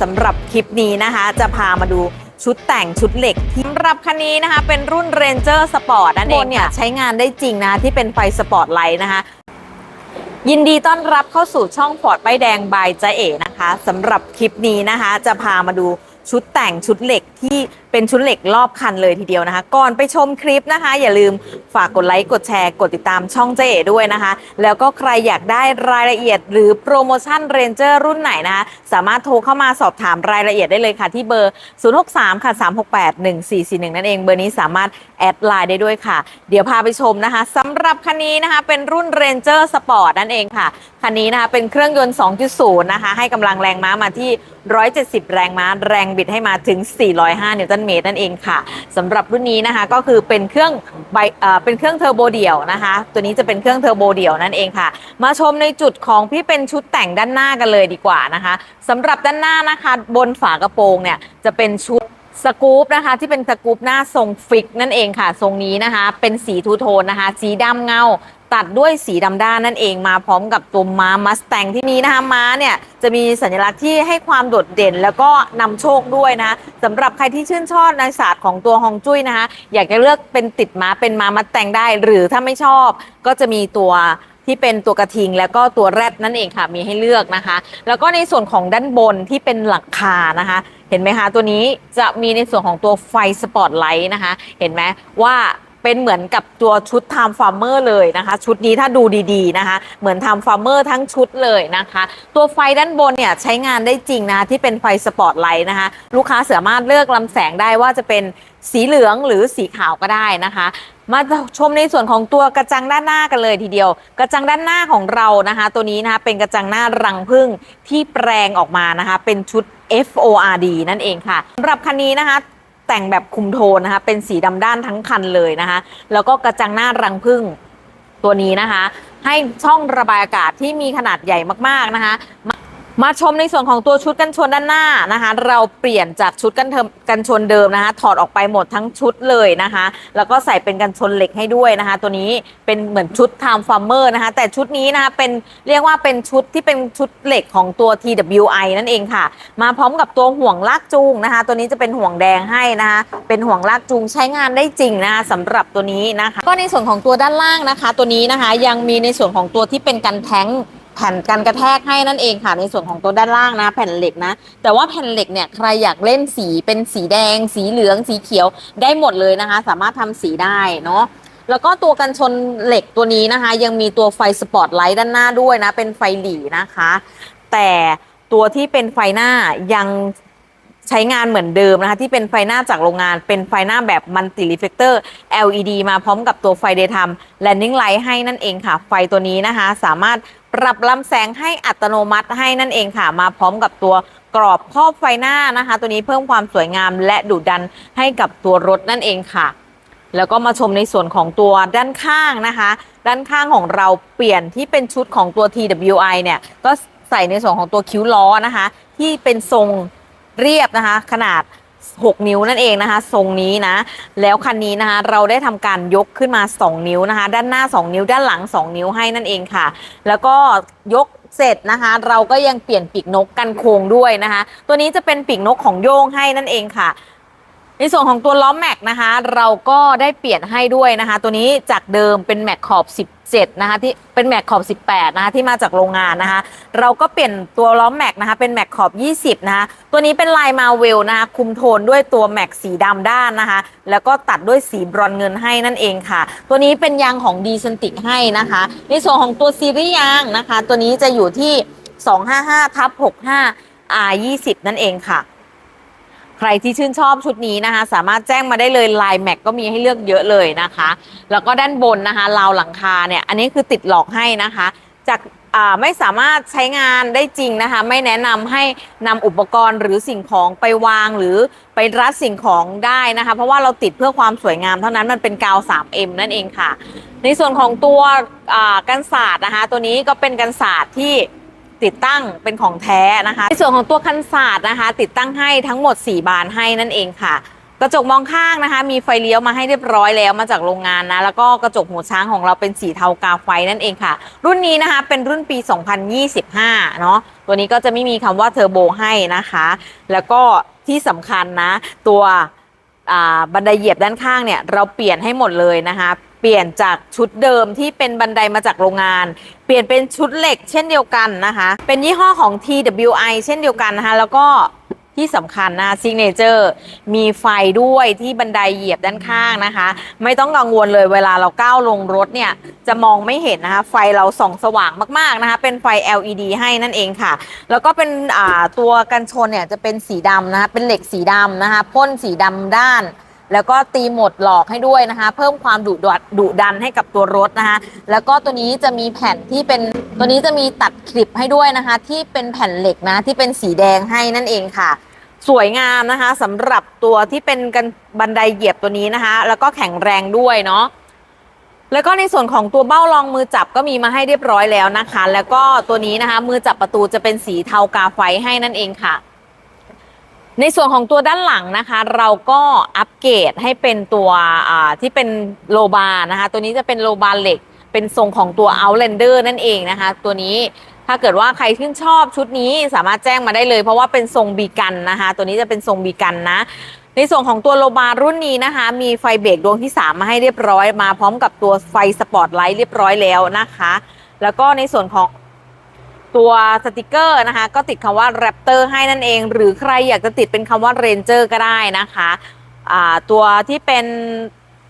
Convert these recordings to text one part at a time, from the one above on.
สำหรับคลิปนี้นะคะ จะพามาดูชุดแต่งชุดเหล็กสำหรับคันนี้นะคะ เป็นรุ่น Ranger Sport นั่นเองเนี่ยใช้งานได้จริงนะที่เป็นไฟสปอร์ตไลท์นะคะยินดีต้อนรับเข้าสู่ช่องฟอร์ดใบแดงบายจ๊ะเอ๋นะคะสำหรับคลิปนี้นะคะ จะพามาดูชุดแต่งชุดเหล็กที่เป็นชุดเหล็กรอบคันเลยทีเดียวนะคะ ก่อนไปชมคลิปนะคะ อย่าลืมฝากกดไลค์กดแชร์กดติดตามช่องจ๊ะเอ๋ด้วยนะคะ แล้วก็ใครอยากได้รายละเอียด หรือโปรโมชั่นเรนเจอร์รุ่นไหนนะคะ สามารถโทรเข้ามาสอบถามรายละเอียดได้เลยค่ะ ที่เบอร์ 063 ค่ะ 368 1441 นั่นเองเบอร์นี้สามารถแอดไลน์ได้ด้วยค่ะ เดี๋ยวพาไปชมนะคะสำหรับคันนี้นะคะเป็นรุ่น Ranger Sport นั่นเองค่ะคันนี้นะคะเป็นเครื่องยนต์ 2.0 นะคะให้กำลังแรงม้ามาที่ 170 แรงม้าแรงบิดให้มาถึง105 นิวตันเมตรนั่นเองค่ะสำหรับรุ่นนี้นะคะก็คือเป็นเครื่องใบเอ่อเป็นเครื่องเทอร์โบเดี่ยวนะคะ ตัวนี้จะเป็นเครื่องเทอร์โบเดี่ยวนั่นเองค่ะ มาชมในจุดของที่เป็นชุดแต่งด้านหน้ากันเลยดีกว่านะคะสำหรับด้านหน้านะคะ บนฝากระโปรงเนี่ยจะเป็นชุด สกู๊ปนะคะที่เป็นสกู๊ปหน้าทรงฟิกนั่นเองค่ะ ทรงนี้นะคะ เป็นสีทูโทนนะคะ สีดำเงา ตัดด้วยสีดำด้านนั่นเองมาพร้อมกับตัวม้ามัสแตงที่นี้นะคะม้าเนี่ยจะมีสัญลักษณ์ที่ให้ความโดดเด่นแล้วก็นำโชคด้วยนะะสำหรับใครที่ชื่นชอบในศาสตร์ของตัวฮองจุ้ยนะคะ อยากจะเลือกเป็นติดม้าเป็นม้ามัสแตงได้ หรือถ้าไม่ชอบก็จะมีตัว ที่เป็นตัวกระทิงแล้วก็ตัวแรดนั่นเองค่ะมีให้เลือกนะคะ แล้วก็ในส่วนของด้านบนที่เป็นหลังคานะคะ เห็นไหมคะตัวนี้จะมีในส่วนของตัวไฟสปอตไลท์นะคะ เห็นไหมว่าเป็นเหมือนกับตัวชุด Time Farmer เลยนะคะ ชุดนี้ถ้าดูดีๆนะคะ เหมือน Time Farmer ทั้งชุดเลยนะคะ ตัวไฟด้านบนเนี่ยใช้งานได้จริงนะคะที่เป็นไฟสปอตไลท์นะคะ ลูกค้าสามารถเลือกลำแสงได้ว่าจะเป็นสีเหลืองหรือสีขาวก็ได้นะคะ มาชมในส่วนของตัวกระจังด้านหน้ากันเลยทีเดียว กระจังด้านหน้าของเรานะคะ ตัวนี้นะคะเป็นกระจังหน้ารังผึ้งที่แปลงออกมานะคะ เป็นชุด FORD นั่นเองค่ะสำหรับคันนี้นะคะแต่งแบบคุมโทนนะคะ เป็นสีดำด้านทั้งคันเลยนะคะ แล้วก็กระจังหน้ารังผึ้งตัวนี้นะคะ ให้ช่องระบายอากาศที่มีขนาดใหญ่มากๆนะคะ มาชมในส่วนของตัวชุดกันชนด้านหน้านะคะ เราเปลี่ยนจากชุดกันเทิมกันชนเดิมนะคะ ถอดออกไปหมดทั้งชุดเลยนะคะ แล้วก็ใส่เป็นกันชนเหล็กให้ด้วยนะคะ ตัวนี้เป็นเหมือนชุด Time Farmer นะคะ แต่ชุดนี้นะคะเป็นเรียกว่าเป็นชุดที่เป็นชุดเหล็กของตัว TWI นั่นเองค่ะ มาพร้อมกับตัวห่วงลากจูงนะคะ ตัวนี้จะเป็นห่วงแดงให้นะคะ เป็นห่วงลากจูงใช้งานได้จริงนะคะสำหรับตัวนี้นะคะ ก็ในส่วนของตัวด้านล่างนะคะ ตัวนี้นะคะยังมีในส่วนของตัวที่เป็นกันแท้ง แผ่นกันกระแทกให้นั่นเองค่ะในส่วนของตัวด้านล่างนะ แผ่นเหล็กนะ แต่ว่าแผ่นเหล็กเนี่ยใครอยากเล่นสีเป็นสีแดง สีเหลือง สีเขียวได้หมดเลยนะคะ สามารถทำสีได้เนาะแล้วก็ตัวกันชนเหล็กตัวนี้นะคะ ยังมีตัวไฟสปอตไลท์ด้านหน้าด้วยนะ เป็นไฟหลีนะคะ แต่ตัวที่เป็นไฟหน้ายังใช้งานเหมือนเดิมนะคะ ที่เป็นไฟหน้าจากโรงงานเป็นไฟหน้าแบบมัลติรีเฟกเตอร์ LED มาพร้อมกับตัวไฟ Daytime Landing Light ให้นั่นเองค่ะ ไฟตัวนี้นะคะ สามารถ ปรับลำแสงให้อัตโนมัติให้นั่นเองค่ะ มาพร้อมกับตัวกรอบครอบไฟหน้านะคะ ตัวนี้เพิ่มความสวยงามและดุดันให้กับตัวรถนั่นเองค่ะ แล้วก็มาชมในส่วนของตัวด้านข้างนะคะ ด้านข้างของเราเปลี่ยนที่เป็นชุดของตัว TWI เนี่ยก็ใส่ในส่วนของตัวคิ้วล้อนะคะ ที่เป็นทรงเรียบนะคะ ขนาด 6 นิ้วนั่นเองนะคะ ทรงนี้นะ แล้วคันนี้นะคะ เราได้ทำการยกขึ้นมา 2 นิ้วนะคะ ด้านหน้า 2 นิ้วด้านหลัง 2 นิ้วให้นั่นเองค่ะ แล้วก็ยกเสร็จนะคะ เราก็ยังเปลี่ยนปีกนกกันโค้งด้วยนะคะ ตัวนี้จะเป็นปีกนกของโยงให้นั่นเองค่ะ ในส่วนของตัวล้อแม็กนะคะ เราก็ได้เปลี่ยนให้ด้วยนะคะ ตัวนี้จากเดิมเป็นแม็กขอบ 17 นะคะที่เป็นแม็กขอบ 18 นะคะที่มาจากโรงงานนะคะ เราก็เปลี่ยนตัวล้อแม็กนะคะ เป็นแม็กขอบ 20 นะคะ ตัวนี้เป็นลายมาเวลนะคะ คุมโทนด้วยตัวแม็กสีดำด้านนะคะ แล้วก็ตัดด้วยสีบรอนเงินให้นั่นเองค่ะ ตัวนี้เป็นยางของดีเซนติกให้นะคะ ในส่วนของตัวซีรีส์ยางนะคะ ตัวนี้จะอยู่ที่ 255ทับ65 R20 นั่นเองค่ะ ใครที่ชื่นชอบชุดนี้นะคะ สามารถแจ้งมาได้เลยลายแม็กก็มีให้เลือกเยอะเลยนะคะ แล้วก็ด้านบนนะคะราวหลังคาเนี่ยอันนี้คือติดหลอกให้นะคะ จากไม่สามารถใช้งานได้จริงนะคะ ไม่แนะนำให้นำอุปกรณ์หรือสิ่งของไปวางหรือไปรัดสิ่งของได้นะคะ เพราะว่าเราติดเพื่อความสวยงามเท่านั้นมันเป็นกาว 3M นั่นเองค่ะ ในส่วนของตัวกันศาสตร์นะคะ ตัวนี้ก็เป็นกันศาสตร์ที่ ติดตั้งเป็นของแท้นะคะ ในส่วนของตัวคันศาสตร์นะคะ ติดตั้งให้ทั้งหมด 4 บานให้นั่นเองค่ะ กระจกมองข้างนะคะ มีไฟเลี้ยวมาให้เรียบร้อยแล้วมาจากโรงงานนะ แล้วก็กระจกหูช้างของเราเป็นสีเทากาไฟนั่นเองค่ะ รุ่นนี้นะคะเป็นรุ่นปี 2025 เนาะตัวนี้ก็จะไม่มีคำว่าเทอร์โบให้นะคะ แล้วก็ที่สำคัญนะ ตัวบันไดเหยียบด้านข้างเนี่ยเราเปลี่ยนให้หมดเลยนะคะ เปลี่ยนจากชุดเดิมที่เป็นบันไดมาจากโรงงาน เปลี่ยนเป็นชุดเหล็กเช่นเดียวกันนะคะ เป็นยี่ห้อของ TWI เช่นเดียวกันนะคะ แล้วก็ที่สำคัญนะซิกเนเจอร์มีไฟด้วยที่บันไดเหยียบด้านข้างนะคะ ไม่ต้องกังวลเลยเวลาเราก้าวลงรถเนี่ย จะมองไม่เห็นนะคะ ไฟเราส่องสว่างมากๆนะคะ เป็นไฟ LED ให้นั่นเองค่ะ แล้วก็เป็นตัวกันชนเนี่ยจะเป็นสีดำนะคะเป็นเหล็กสีดำนะคะพ่นสีดำด้าน แล้วก็ตีหมดหลอกให้ด้วยนะคะ เพิ่มความดุดันดุดันให้กับตัวรถนะคะ แล้วก็ตัวนี้จะมีแผ่นที่เป็นตัวนี้จะมีตัดคลิปให้ด้วยนะคะ ที่เป็นแผ่นเหล็กนะที่เป็นสีแดงให้นั่นเองค่ะ สวยงามนะคะสำหรับตัวที่เป็นกันบันไดเหยียบตัวนี้นะคะ แล้วก็แข็งแรงด้วยเนาะแล้วก็ในส่วนของตัวเบ้ารองมือจับก็มีมาให้เรียบร้อยแล้วนะคะ แล้วก็ตัวนี้นะคะ มือจับประตูจะเป็นสีเทากาไฟให้นั่นเองค่ะ ในส่วนของตัวด้านหลังนะคะ เราก็อัปเกรดให้เป็นตัวที่เป็นโลบาร์นะคะ ตัวนี้จะเป็นโลบาร์เหล็ก เป็นทรงของตัว Outlander นั่นเองนะคะ ตัวนี้ถ้าเกิดว่าใครชื่นชอบชุดนี้สามารถแจ้งมาได้เลย เพราะว่าเป็นทรงบีกันนะคะ ตัวนี้จะเป็นทรงบีกันนะ ในส่วนของตัวโลบาร์รุ่นนี้นะคะ มีไฟเบรกดวงที่ 3 มาให้เรียบร้อยมาพร้อมกับตัวไฟสปอตไลท์เรียบร้อยแล้วนะคะ แล้วก็ในส่วนของ ตัวสติกเกอร์นะคะ ก็ติดคำว่า Raptor ให้นั่นเอง หรือใครอยากจะติดเป็นคำว่า Ranger ก็ได้นะคะตัวที่เป็น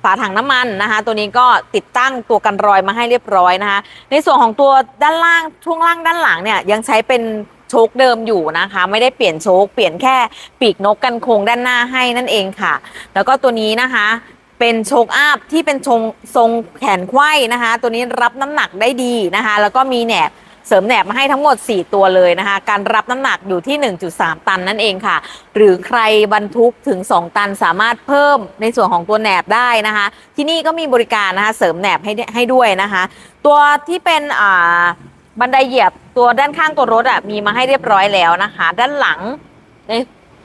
ฝาถังน้ำมันนะคะ ตัวนี้ก็ติดตั้งตัวกันรอยมาให้เรียบร้อยนะคะ ในส่วนของตัวด้านล่างช่วงล่างด้านหลังเนี่ยยังใช้เป็นโชคเดิมอยู่นะคะ ไม่ได้เปลี่ยนโชคเปลี่ยนแค่ปีกนกกันโครงด้านหน้าให้นั่นเองค่ะ แล้วก็ตัวนี้นะคะเป็นโชคอัพที่เป็นทรงทรงแขนไขว้นะคะ ตัวนี้รับน้ำหนักได้ดีนะคะ แล้วก็มีแหนบ เสริมแหนบมาให้ทั้งหมด 4 ตัวเลยนะคะ การรับน้ำหนักอยู่ที่ 1.3 ตันนั่นเองค่ะ หรือใครบรรทุกถึง 2 ตันสามารถเพิ่มในส่วนของตัวแหนบได้นะคะ ที่นี่ก็มีบริการนะคะเสริมแหนบให้ให้ด้วยนะคะ ตัวที่เป็นอ่าบันไดเหยียบตัวด้านข้างตัวรถอะมีมาให้เรียบร้อยแล้วนะคะ ด้านหลังใน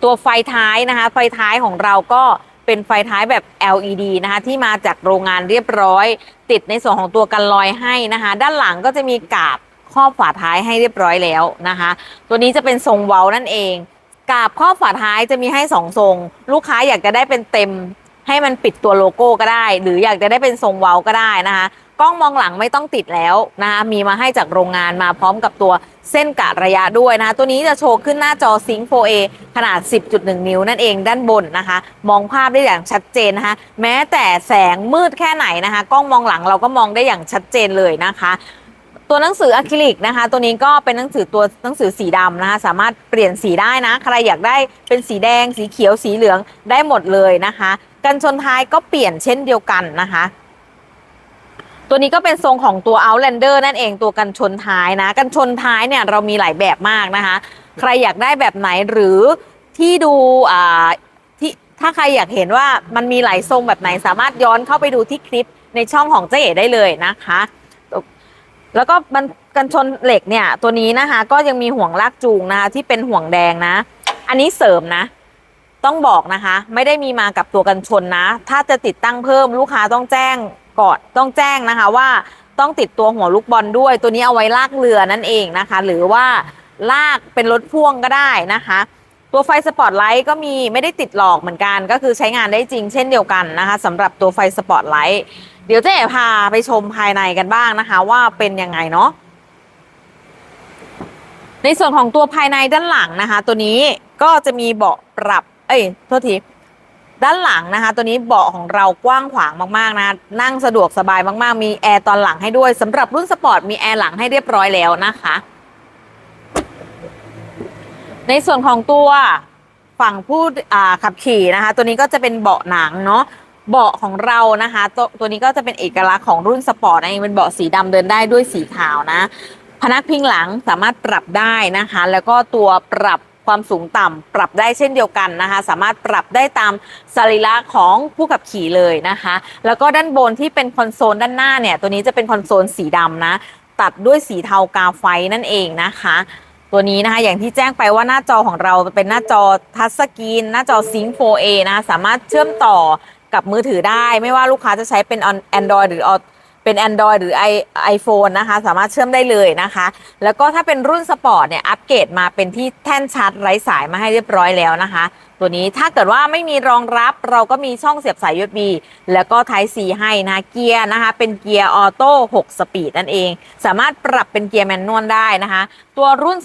ตัวไฟท้ายนะคะ ไฟท้ายของเราก็เป็นไฟท้ายแบบ LED นะคะ ที่มาจากโรงงานเรียบร้อย ติดในส่วนของตัวกันลอยให้นะคะ ด้านหลังก็จะมีกาบ ครอบฝาท้ายให้เรียบร้อยแล้วนะคะ ตัวนี้จะเป็นทรงเว้านั่นเองกาบครอบฝาท้ายจะมีให้สองทรง ลูกค้าอยากจะได้เป็นเต็มให้มันปิดตัวโลโก้ก็ได้ หรืออยากจะได้เป็นทรงเว้าก็ได้นะคะกล้องมองหลังไม่ต้องติดแล้วนะคะมีมาให้จากโรงงานมาพร้อมกับตัวเส้นกะระยะด้วยนะคะตัวนี้จะโชว์ขึ้นหน้าจอ Sync 4A ขนาด 10.1 นิ้วนั่นเองด้านบนนะคะ มองภาพได้อย่างชัดเจนนะคะแม้แต่แสงมืดแค่ไหนนะคะ กล้องมองหลังเราก็มองได้อย่างชัดเจนเลยนะคะ ตัวหนังสืออะคริลิกนะคะ ตัวนี้ก็เป็นหนังสือตัวหนังสือสีดำนะคะ สามารถเปลี่ยนสีได้นะ ใครอยากได้เป็นสีแดง สีเขียว สีเหลืองได้หมดเลยนะคะ กันชนท้ายก็เปลี่ยนเช่นเดียวกันนะคะ ตัวนี้ก็เป็นทรงของตัว Outlander นั่นเองตัวกันชนท้ายนะ กันชนท้ายเนี่ยเรามีหลายแบบมากนะคะ ใครอยากได้แบบไหนหรือที่ดูอ่าที่ถ้าใครอยากเห็นว่ามันมีหลายทรงแบบไหนสามารถย้อนเข้าไปดูที่คลิปในช่องของเจ๊เอ๋ได้เลยนะคะ แล้วก็มันกันชนเหล็กเนี่ย ตัวนี้นะคะ ก็ยังมีห่วงลากจูงนะคะที่เป็นห่วงแดงนะ อันนี้เสริมนะ ต้องบอกนะคะ ไม่ได้มีมากับตัวกันชนนะ ถ้าจะติดตั้งเพิ่มลูกค้าต้องแจ้งก่อนต้องแจ้งนะคะว่าต้องติดตัวหัวลูกบอลด้วย ตัวนี้เอาไว้ลากเรือนั่นเองนะคะ หรือว่าลากเป็นรถพ่วงก็ได้นะคะ ตัวไฟสปอตไลท์ก็มีไม่ได้ติดหลอกเหมือนกัน ก็คือใช้งานได้จริงเช่นเดียวกันนะคะสำหรับตัวไฟสปอตไลท์ เดี๋ยวเจ๊พาไปชมภายในกันบ้างนะคะ ว่าเป็นยังไงเนาะในส่วนของตัวภายในด้านหลังนะคะ ตัวนี้ก็จะมีเบาะปรับ เอ้ยโทษทีด้านหลังนะคะ ตัวนี้เบาะของเรากว้างขวางมากๆนะนั่งสะดวกสบายมากๆ มีแอร์ตอนหลังให้ด้วยสำหรับรุ่นสปอร์ตมีแอร์หลังให้เรียบร้อยแล้วนะคะ ในส่วนของตัวฝั่งผู้ขับขี่นะคะ ตัวนี้ก็จะเป็นเบาะหนังเนาะ เบาะของเรานะคะตัวตัวนี้ก็จะเป็นเอกลักษณ์ของรุ่นสปอร์ตนั่นเองเป็นเบาะสีดำเดินได้ด้วยสีขาวนะ พนักพิงหลังสามารถปรับได้นะคะ แล้วก็ตัวปรับความสูงต่ำปรับได้เช่นเดียวกันนะคะ สามารถปรับได้ตามสรีระของผู้ขับขี่เลยนะคะ แล้วก็ด้านบนที่เป็นคอนโซลด้านหน้าเนี่ย ตัวนี้จะเป็นคอนโซลสีดำนะ ตัดด้วยสีเทากาไฟนั่นเองนะคะตัวนี้นะคะอย่างที่แจ้งไปว่าหน้าจอของเราเป็นหน้าจอทัชสกรีน หน้าจอ Sync 4A นะะสามารถเชื่อมต่อ กับมือถือได้ ไม่ว่าลูกค้าจะใช้เป็น Android หรือ เป็น Android หรือ i iPhone นะคะ สามารถเชื่อมได้เลยนะคะ แล้วก็ถ้าเป็นรุ่นสปอร์ตเนี่ยอัปเกรดมาเป็นที่แท่นชาร์จไร้สายมาให้เรียบร้อยแล้วนะคะ ตัวนี้ถ้าเกิดว่าไม่มีรองรับเราก็มีช่องเสียบสาย USB แล้วก็ Type C ให้นะเกียร์นะคะ เป็นเกียร์ออโต้6สปีดนั่นเอง สามารถปรับเป็นเกียร์แมนนวลได้นะคะ ตัวรุ่น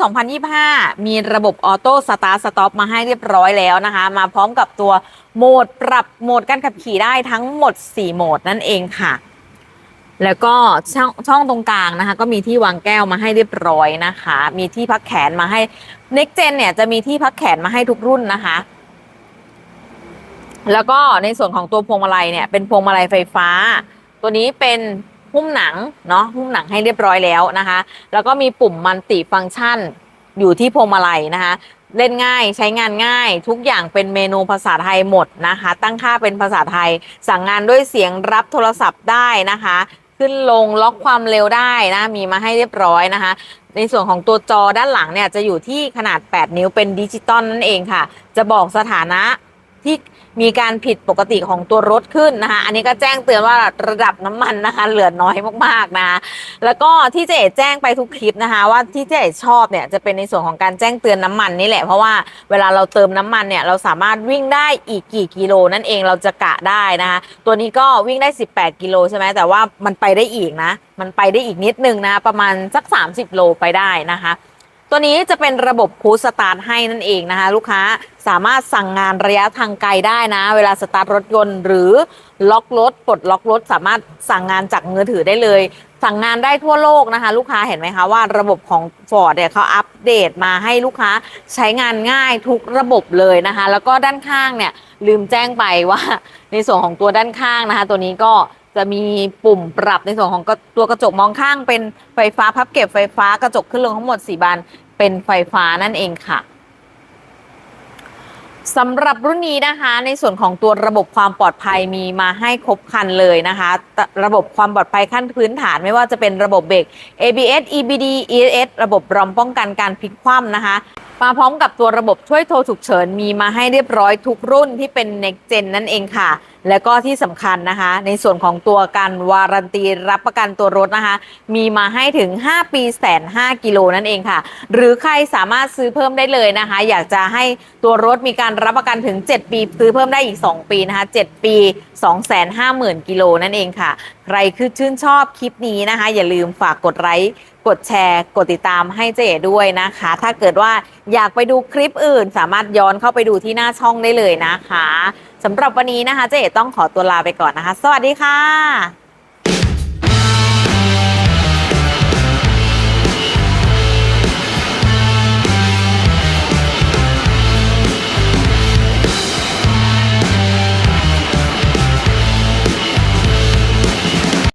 2025 มีระบบออโต้สตาร์ทสต็อปมาให้เรียบร้อยแล้วนะคะ มาพร้อมกับตัวโหมดปรับโหมดการขับขี่ได้ทั้งหมด 4 โหมดนั่นเองค่ะ แล้วก็ช่องช่องตรงกลางนะคะ ก็มีที่วางแก้วมาให้เรียบร้อยนะคะ มีที่พักแขนมาให้ Next Gen เนี่ยจะมีที่พักแขนมาให้ทุกรุ่นนะคะ แล้วก็ในส่วนของตัวพวงมาลัยเนี่ยเป็นพวงมาลัยไฟฟ้า ตัวนี้เป็นหุ้มหนังเนาะหุ้มหนังให้เรียบร้อยแล้วนะคะ แล้วก็มีปุ่มมัลติฟังก์ชันอยู่ที่พวงมาลัยนะคะ เล่นง่ายใช้งานง่าย ทุกอย่างเป็นเมนูภาษาไทยหมดนะคะ ตั้งค่าเป็นภาษาไทย สั่งงานด้วยเสียงรับโทรศัพท์ได้นะคะ ขึ้นลงล็อกความเร็วได้นะ มีมาให้เรียบร้อยนะคะ ในส่วนของตัวจอด้านหลังเนี่ยจะอยู่ที่ขนาด 8 นิ้วเป็นดิจิตอลนั่นเองค่ะ จะบอกสถานะที่ มีการผิดปกติของตัวรถขึ้นนะคะอันนี้ก็แจ้งเตือนว่าระดับน้ำมันนะคะเหลือน้อยมากๆนะแล้วก็ที่เจ๊แจ้งไปทุกคลิปนะคะ ว่าที่เจ๊ชอบเนี่ยจะเป็นในส่วนของการแจ้งเตือนน้ำมันนี่แหละเพราะว่าเวลาเราเติมน้ำมันเนี่ยเราสามารถวิ่งได้อีกกี่กิโลนั่นเองเราจะกะได้นะคะตัวนี้ก็วิ่งได้ 18 กิโลใช่ไหมแต่ว่ามันไปได้อีกนะ มันไปได้อีกนิดนึงนะ ประมาณสัก 30 โลไปได้นะคะ ตัวนี้จะเป็นระบบคูสตาร์ทให้นั่นเองนะคะ ลูกค้าสามารถสั่งงานระยะทางไกลได้นะ เวลาสตาร์ทรถยนต์หรือล็อกรถปลดล็อกรถ สามารถสั่งงานจากมือถือได้เลย สั่งงานได้ทั่วโลกนะคะ ลูกค้าเห็นไหมคะว่าระบบของ Ford เนี่ยเขาอัปเดตมาให้ลูกค้าใช้งานง่ายทุกระบบเลยนะคะ แล้วก็ด้านข้างเนี่ยลืมแจ้งไปว่า ในส่วนของตัวด้านข้างนะคะ ตัวนี้ก็ จะมีปุ่มปรับในส่วนของตัวกระจกมองข้าง เป็นไฟฟ้าพับเก็บไฟฟ้ากระจกขึ้นลงทั้งหมด 4 บานเป็นไฟฟ้านั่นเองค่ะสำหรับรุ่นนี้นะคะ ในส่วนของตัวระบบความปลอดภัยมีมาให้ครบครันเลยนะคะ ระบบความปลอดภัยขั้นพื้นฐานไม่ว่าจะเป็นระบบเบรก ABS EBD ESS ระบบรอมป้องกันการพลิกคว่ำนะคะ มาพร้อมกับตัวระบบช่วยโทรฉุกเฉินมีมาให้เรียบร้อยทุกรุ่นที่เป็น next gen นั่นเองค่ะ แล้วก็ที่สำคัญนะคะ ในส่วนของตัวการวารันตีรับประกันตัวรถนะคะ มีมาให้ถึง 5 ปีแสน5กิโลนั่นเองค่ะ หรือใครสามารถซื้อเพิ่มได้เลยนะคะ อยากจะให้ตัวรถมีการรับประกันถึง 7 ปี ซื้อเพิ่มได้อีก 2 ปีนะคะ 7 ปี 250,000 กิโลนั่นเองค่ะ ใครคือชื่นชอบคลิปนี้นะคะ อย่าลืมฝากกดไลค์กดแชร์ กดติดตามให้เจ๊ด้วยนะคะ ถ้าเกิดว่าอยากไปดูคลิปอื่น สามารถย้อนเข้าไปดูที่หน้าช่องได้เลยนะคะสำหรับวันนี้นะคะเจ๊ต้องขอตัวลาไปก่อนนะคะ สวัสดีค่ะ